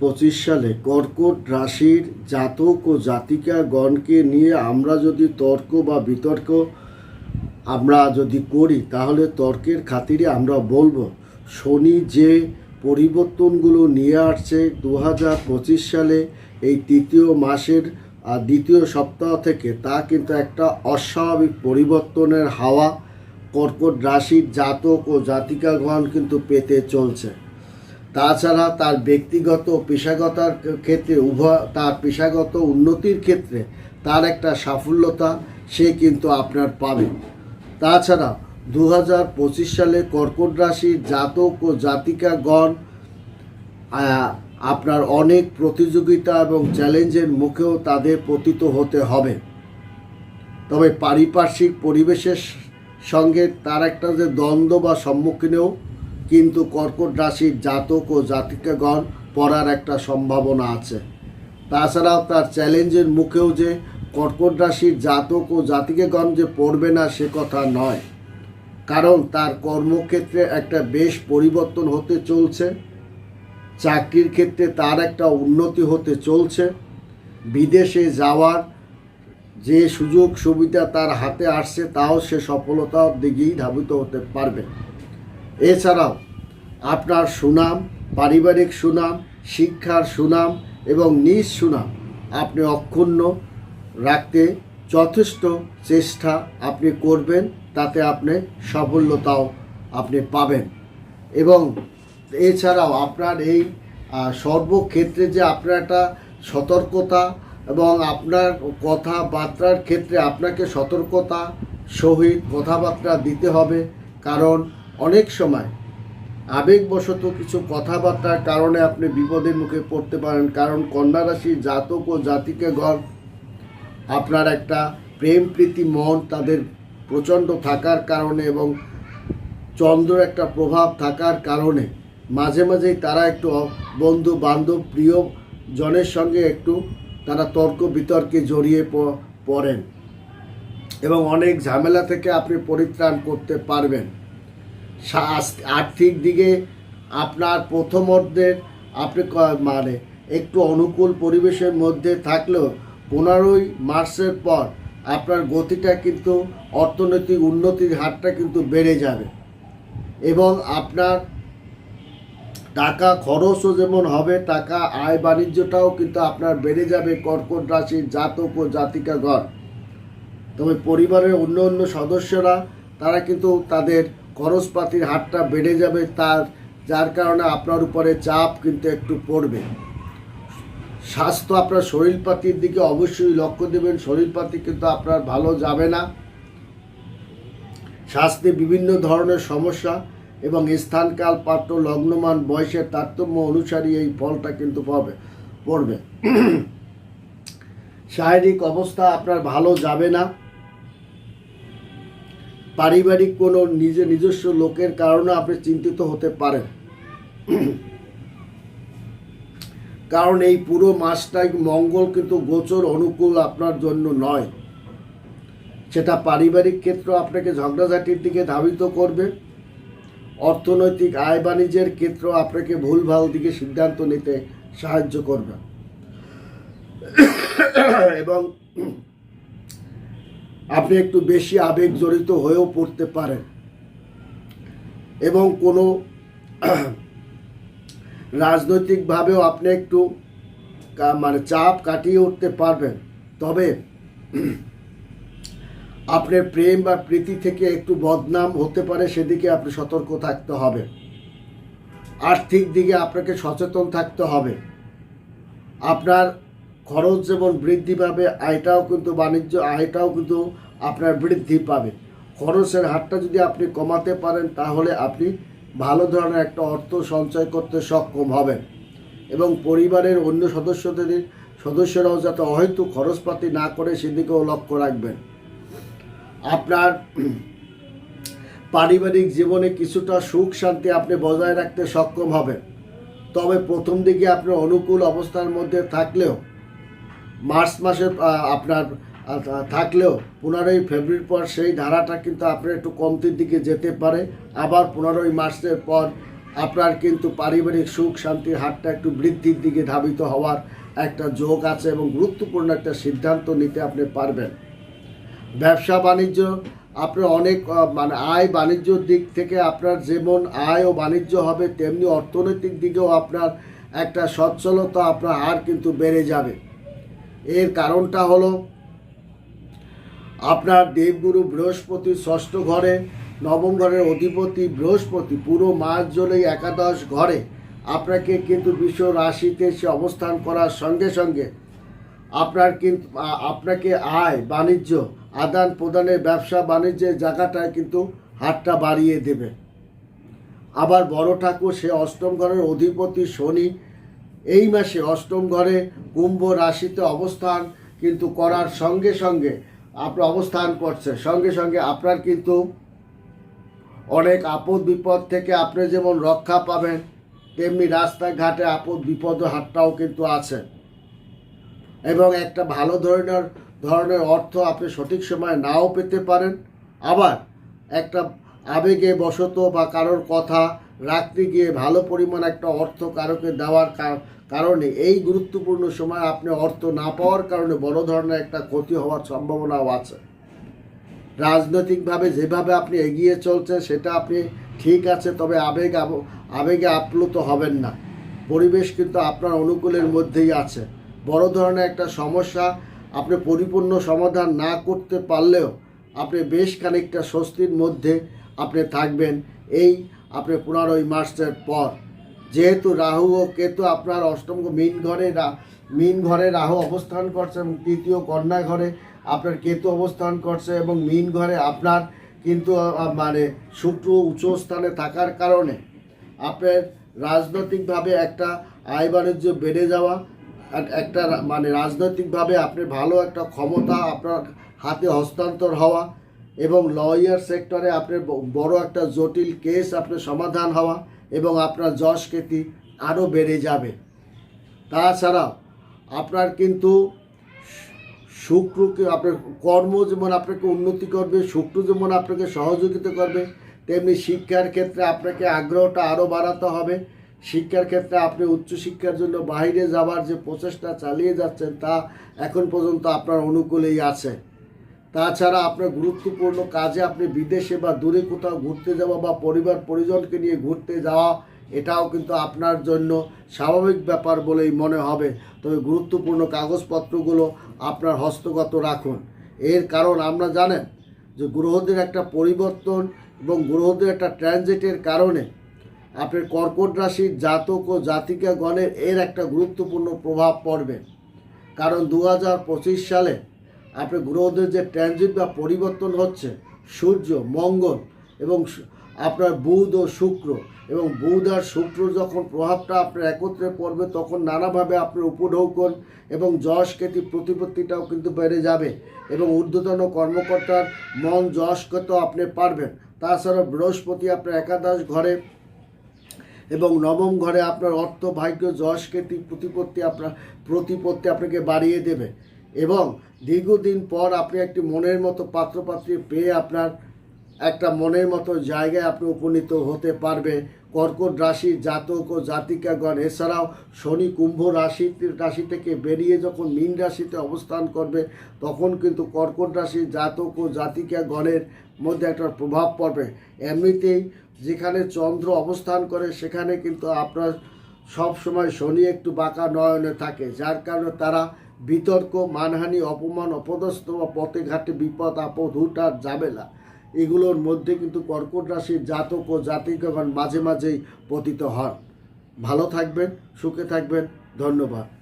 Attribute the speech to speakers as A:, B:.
A: পঁচিশ সালে কর্কট রাশির জাতক ও জাতিকাগণকে নিয়ে আমরা যদি তর্ক বা বিতর্ক আমরা যদি করি, তাহলে তর্কের খাতিরে আমরা বলব, শনি যে পরিবর্তনগুলো নিয়ে আসছে দু হাজার পঁচিশ সালে এই তৃতীয় মাসের দ্বিতীয় সপ্তাহ থেকে, তা কিন্তু একটা অস্বাভাবিক পরিবর্তনের হাওয়া কর্কট রাশির জাতক ও জাতিকাগণ কিন্তু পেতে চলছে। তাছাড়া তার ব্যক্তিগত ও পেশাগতার ক্ষেত্রে উভয়, তার পেশাগত উন্নতির ক্ষেত্রে তার একটা সাফল্যতা সে কিন্তু আপনার পাবে। তাছাড়া দু হাজার পঁচিশ সালে কর্কট রাশির জাতক ও জাতিকাগণ আপনার অনেক প্রতিযোগিতা এবং চ্যালেঞ্জের মুখেও তাদের পতিত হতে হবে। তবে পারিপার্শ্বিক পরিবেশের সঙ্গে তার একটা যে দ্বন্দ্ব বা সম্মুখীনেও কিন্তু কর্কট রাশির জাতক ও জাতিকাগণ পড়ার একটা সম্ভাবনা আছে। তাছাড়াও তার চ্যালেঞ্জের মুখেও যে কর্কট রাশির জাতক ও জাতিকাগণ যে পড়বে না সে কথা নয়। কারণ তার কর্মক্ষেত্রে একটা বেশ পরিবর্তন হতে চলছে। চাকরির ক্ষেত্রে তার একটা উন্নতি হতে চলছে। বিদেশে যাওয়ার যে সুযোগ সুবিধা তার হাতে আসছে, তাও সে সফলতার দিকেই ধাবিত হতে পারবে। এছাড়াও আপনার সুনাম, পারিবারিক সুনাম, শিক্ষার সুনাম এবং নিজ সুনাম আপনি অক্ষুণ্ণ রাখতে যথেষ্ট চেষ্টা আপনি করবেন, তাতে আপনি সাফল্যতাও আপনি পাবেন। এবং এছাড়াও আপনার এই সর্বক্ষেত্রে যে আপনার একটা সতর্কতা এবং আপনার কথাবার্তার ক্ষেত্রে আপনাকে সতর্কতা সহিত কথাবার্তা দিতে হবে। কারণ অনেক সময় আবেগবশত কিছু কথাবার্তার কারণে আপনি বিপদের মুখে পড়তে পারেন। কারণ কন্যা রাশি জাতক ও জাতিকে ঘর, আপনার একটা প্রেম প্রীতি মন তাদের প্রচণ্ড থাকার কারণে এবং চন্দ্র একটা প্রভাব থাকার কারণে মাঝে মাঝেই তারা একটু বন্ধু বান্ধব প্রিয় জনের সঙ্গে একটু তারা তর্ক বিতর্কে জড়িয়ে পড়েন এবং অনেক ঝামেলা থেকে আপনি পরিত্রাণ করতে পারবেন। আর্থিক দিকে আপনার প্রথম অর্ধের আপনি মানে একটু অনুকূল পরিবেশের মধ্যে থাকলেও পনেরোই মার্চের পর আপনার গতিটা কিন্তু অর্থনৈতিক উন্নতির হারটা কিন্তু বেড়ে যাবে। এবং আপনার টাকা খরচও যেমন হবে, টাকা আয় বাণিজ্যটাও কিন্তু আপনার বেড়ে যাবে কর্কট রাশির জাতক ও জাতিকাগণ। তবে পরিবারের অন্য অন্য সদস্যরা, তারা কিন্তু তাদের খরচপাতির হারটা বেড়ে যাবে, তার, যার কারণে আপনার উপরে চাপ কিন্তু একটু পড়বে। স্বাস্থ্য আপনার শরীরপাতির দিকে অবশ্যই লক্ষ্য দেবেন, শরীরপাতি কিন্তু আপনার ভালো যাবে না। স্বাস্থ্যে বিভিন্ন ধরনের সমস্যা এবং স্থানকাল পাত্র লগ্নমান, বয়সের তারতম্য অনুসারী এই ফলটা কিন্তু পাবে পড়বে। শারীরিক অবস্থা আপনার ভালো যাবে না। পারিবারিক কোনো নিজে নিজস্ব লোকের কারণে আপনি চিন্তিত হতে পারেন। কারণ এই পুরো মাসটাই মঙ্গল কিন্তু গোচর অনুকূল আপনার জন্য নয়। সেটা পারিবারিক ক্ষেত্র আপনাকে ঝগড়াঝাটির দিকে ধাবিত করবে। অর্থনৈতিক আয় বাণিজ্যের ক্ষেত্র আপনাকে ভুলভাল দিকে সিদ্ধান্ত নিতে সাহায্য করবে। এবং আপনি একটু বেশি আবেগ জড়িত হয়েও পড়তে পারেন। এবং কোনো রাজনৈতিকভাবেও আপনি একটু মানে চাপ কাটিয়ে উঠতে পারবেন। তবে আপনার প্রেম বা প্রীতি থেকে একটু বদনাম হতে পারে, সেদিকে আপনি সতর্ক থাকতে হবে। আর্থিক দিকে আপনাকে সচেতন থাকতে হবে। আপনার খরচ যেমন বৃদ্ধি পাবে, আয়টাও কিন্তু বাণিজ্য, আয়টাও কিন্তু আপনার বৃদ্ধি পাবে। খরচের হারটা যদি আপনি কমাতে পারেন, তাহলে আপনি ভালো ধরনের একটা অর্থ সঞ্চয় করতে সক্ষম হবেন। এবং পরিবারের অন্য সদস্যদের, সদস্যরাও যাতে হয়তো খরচপাতি না করে সেদিকেও লক্ষ্য রাখবেন। আপনার পারিবারিক জীবনে কিছুটা সুখ শান্তি আপনি বজায় রাখতে সক্ষম হবেন। তবে প্রথম দিকে আপনার অনুকূল অবস্থার মধ্যে থাকলেও মার্চ মাসে আপনার থাকলেও পনেরোই ফেব্রুয়ারির পর সেই ধারাটা কিন্তু আপনার একটু কমতির দিকে যেতে পারে। আবার পনেরোই মার্চের পর আপনার কিন্তু পারিবারিক সুখ শান্তির হাতটা একটু বৃদ্ধির দিকে ধাবিত হওয়ার একটা যোগ আছে এবং গুরুত্বপূর্ণ একটা সিদ্ধান্ত নিতে আপনি পারবেন। ব্যবসা বাণিজ্য আপনার অনেক মানে আয় বাণিজ্যর দিক থেকে আপনার যেমন আয় ও বাণিজ্য হবে, তেমনি অর্থনৈতিক দিকেও আপনার একটা সচ্ছলতা, আপনার হার কিন্তু বেড়ে যাবে। এর কারণটা হলো আপনার দেবগুরু বৃহস্পতি ষষ্ঠ ঘরে নবম ঘরের অধিপতি বৃহস্পতি পুরো মাস জুড়েই একাদশ ঘরে। আপনাকে কিন্তু বিশ্ব রাশিতে সে অবস্থান করার সঙ্গে সঙ্গে আপনার কিন্তু আপনাকে আয়, বাণিজ্য, আদান প্রদানের ব্যবসা, বাণিজ্যের জায়গাটায় কিন্তু হাতটা বাড়িয়ে দেবে। আবার বড় ঠাকুর সে অষ্টম ঘরের অধিপতি শনি, এই মাসে অষ্টম ঘরে কুম্ভ রাশিতে অবস্থান কিন্তু করার সঙ্গে সঙ্গে আপনার অবস্থান করছে। সঙ্গে সঙ্গে আপনার কিন্তু অনেক আপদ বিপদ থেকে আপনি যেমন রক্ষা পাবেন, তেমনি রাস্তাঘাটে আপদ বিপদ হাতটাও কিন্তু আছে। এবং একটা ভালো ধরনের ধরনের অর্থ আপনি সঠিক সময় নাও পেতে পারেন। আবার একটা আবেগে বশত বা কারোর কথা রাখতে গিয়ে ভালো পরিমাণ একটা অর্থ কারোকে দেওয়ার কারণে এই গুরুত্বপূর্ণ সময় আপনি অর্থ না পাওয়ার কারণে বড় ধরনের একটা ক্ষতি হওয়ার সম্ভাবনাও আছে। রাজনৈতিকভাবে যেভাবে আপনি এগিয়ে চলছেন সেটা আপনি ঠিক আছে, তবে আবেগ আব- আবেগে আপ্লুত হবেন না। পরিবেশ কিন্তু আপনার অনুকূলের মধ্যেই আছে। বড় ধরনের একটা সমস্যা আপনি পরিপূর্ণ সমাধান না করতে পারলেও আপনি বেশ খানিকটা স্বস্তির মধ্যে আপনি থাকবেন। এই আপনি পনেরোই মার্চের পর। যেহেতু রাহু ও কেতু আপনার অষ্টম মিন ঘরে মিন ঘরে রাহু অবস্থান করছে এবং তৃতীয় কন্যা ঘরে আপনার কেতু অবস্থান করছে এবং মিন ঘরে আপনার কিন্তু মানে শুক্র উচ্চ স্থানে থাকার কারণে আপনার রাজনৈতিকভাবে একটা আয় বাণিজ্য বেড়ে যাওয়া একটা মানে রাজনৈতিকভাবে আপনি ভালো একটা ক্ষমতা আপনার হাতে হস্তান্তর হওয়া এবং লয়ার সেক্টরে আপনার বড় একটা জটিল কেস আপনার সমাধান হওয়া এবং আপনার যশ খ্যাতি আরও বেড়ে যাবে। তাছাড়াও আপনার কিন্তু শুক্রকে আপনার কর্ম যেমন আপনাকে উন্নতি করবে, শুক্র যেমন আপনাকে সহযোগিতা করবে, তেমনি শিক্ষার ক্ষেত্রে আপনাকে আগ্রহটা আরও বাড়াতে হবে। শিক্ষার ক্ষেত্রে আপনি উচ্চশিক্ষার জন্য বাইরে যাওয়ার যে প্রচেষ্টা চালিয়ে যাচ্ছেন তা এখন পর্যন্ত আপনার অনুকূলেই আছে। তাছাড়া আপনার গুরুত্বপূর্ণ কাজে আপনি বিদেশে বা দূরে কোথাও ঘুরতে যাওয়া বা পরিবার পরিজনকে নিয়ে ঘুরতে যাওয়া, এটাও কিন্তু আপনার জন্য স্বাভাবিক ব্যাপার বলেই মনে হবে। তবে গুরুত্বপূর্ণ কাগজপত্রগুলো আপনার হস্তগত রাখুন। এর কারণ আমরা জানেন যে গ্রহদের একটা পরিবর্তন এবং গ্রহদের একটা ট্রানজিটের কারণে আপনার কর্কট রাশির জাতক ও জাতিকা গণের এর একটা গুরুত্বপূর্ণ প্রভাব পড়বে। কারণ দু হাজার পঁচিশ সালে আপনার গ্রহদের যে ট্রানজিট বা পরিবর্তন হচ্ছে, সূর্য, মঙ্গল এবং আপনার বুধ ও শুক্র এবং বুধ আর শুক্র যখন প্রভাবটা আপনার একত্রে পড়বে, তখন নানাভাবে আপনার উপঢৌকন এবং যশ খ্যাতি প্রতিপত্তিটাও কিন্তু বেড়ে যাবে এবং ঊর্ধ্বতন কর্মকর্তার মন যশ আপনি পারবেন। তাছাড়া বৃহস্পতি আপনার একাদশ ঘরে এবং নবম ঘরে আপনার অর্থ ভাগ্য, যশ কীর্তি প্রতিপত্তি আপনার প্রতিপত্তি আপনাকে বাড়িয়ে দেবে এবং দীর্ঘদিন পর আপনি একটি মনের মতো পাত্রপাত্রী পেয়ে আপনার একটা মনের মতো জায়গায় আপনি উপনীত হতে পারবে। কর্কট রাশি জাতক ও জাতিকাগণ, এছাড়াও শনি কুম্ভ রাশি রাশি থেকে বেরিয়ে যখন মীন রাশিতে অবস্থান করবে, তখন কিন্তু কর্কট রাশি জাতক ও জাতিকাগণের মধ্যে একটা প্রভাব পড়বে। এমনিতেই যেখানে চন্দ্র অবস্থান করে, সেখানে কিন্তু আপনার সব সময় শনি একটু বাঁকা নয়নে থাকে, যার কারণে তারা বিতর্ক, মানহানি, অপমান, অপদস্থ বা পথে ঘাটে বিপদ, আপদ হুটার জাবেলা এগুলোর মধ্যে কিন্তু কর্কট রাশির জাতক ও জাতিকগণ মাঝে মাঝেই পতিত হন। ভালো থাকবেন, সুখে থাকবেন, ধন্যবাদ।